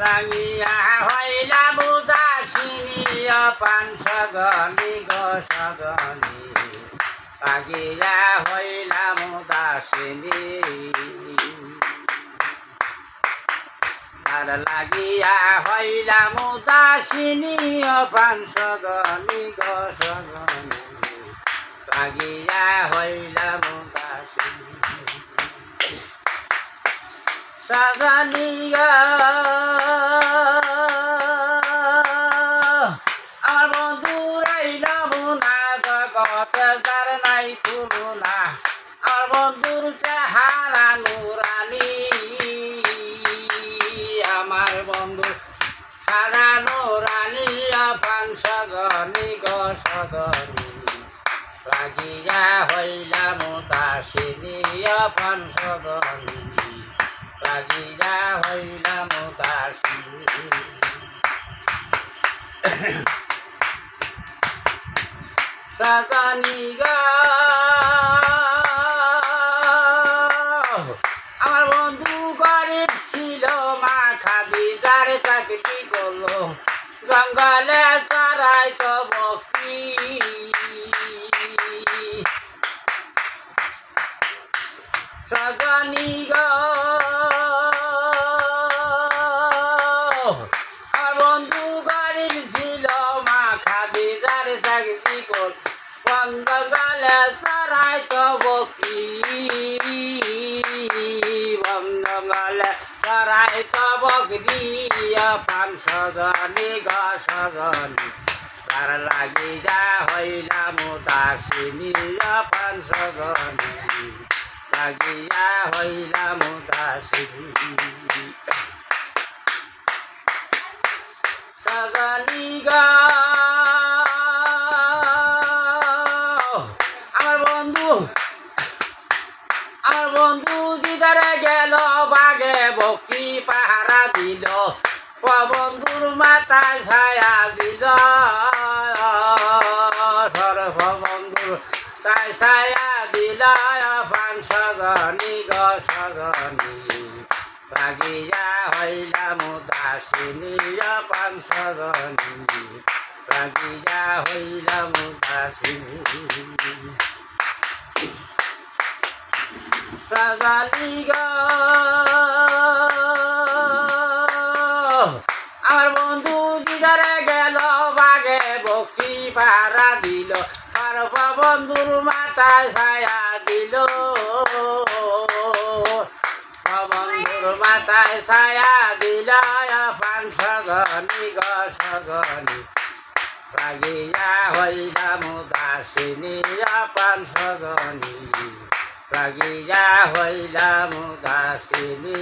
রাঙিয়া হইলাম উদাসিনী অপান সগনি গো সগনি রাগিয়া হইলাম উদাসিনী আর লাগিয়া হইলাম উদাসিনী অপান সগনি গো সগনি লাগিয়া হইলাম উদাসিনী সগনিয়া বন্ধু না, জগত যার নাই তুলনা। আমার বন্ধুর চেহারা নুরানি। আমার বন্ধু সারা নুরানি আপান সগনি গ সগনি। রাজিয়া হইলাম দাসিনী আপান সগনি। রাজিয়া হইলাম দাসিনী। সগনি গ আমার বন্ধু গরিব ছিল, মা খাবি, যারে চাকরি করল। জঙ্গলে চড়াই তো বকি। সজনী গো আমার বন্ধু গরিব ছিল মা খাবি যারে চাকরি কর জঙ্গলে চড়াই তো বকি বন্ধলে চড়াই তো বকরি পান সজনী গ সজনী তার লাগি যা হইলাম দাসিনী পান গ আমার বন্ধু আমার বন্ধু দিদারে গেল, বাগে বকি পাহারা দিল বন্ধুর মাথায় ছায়া দিল। বন্ধুর তাই ছায়া দিল পান সগনি গ সগনি রাগিয়া হইলাম দাসিনী পান সগনি রাগিয়া হইলাম দাসিনী আমার বন্ধু দিদারে গেল, বাগে বকি পাহারা দিল। আর বন্ধুর মাথায় ছায়া দিল। বন্ধুর মাথায় ছায়া দিল পান সগনি গ সগনি। রাগিয়া হইলাম দাসিনী পান সগনি রাগিয়া হইলাম দাসিনী।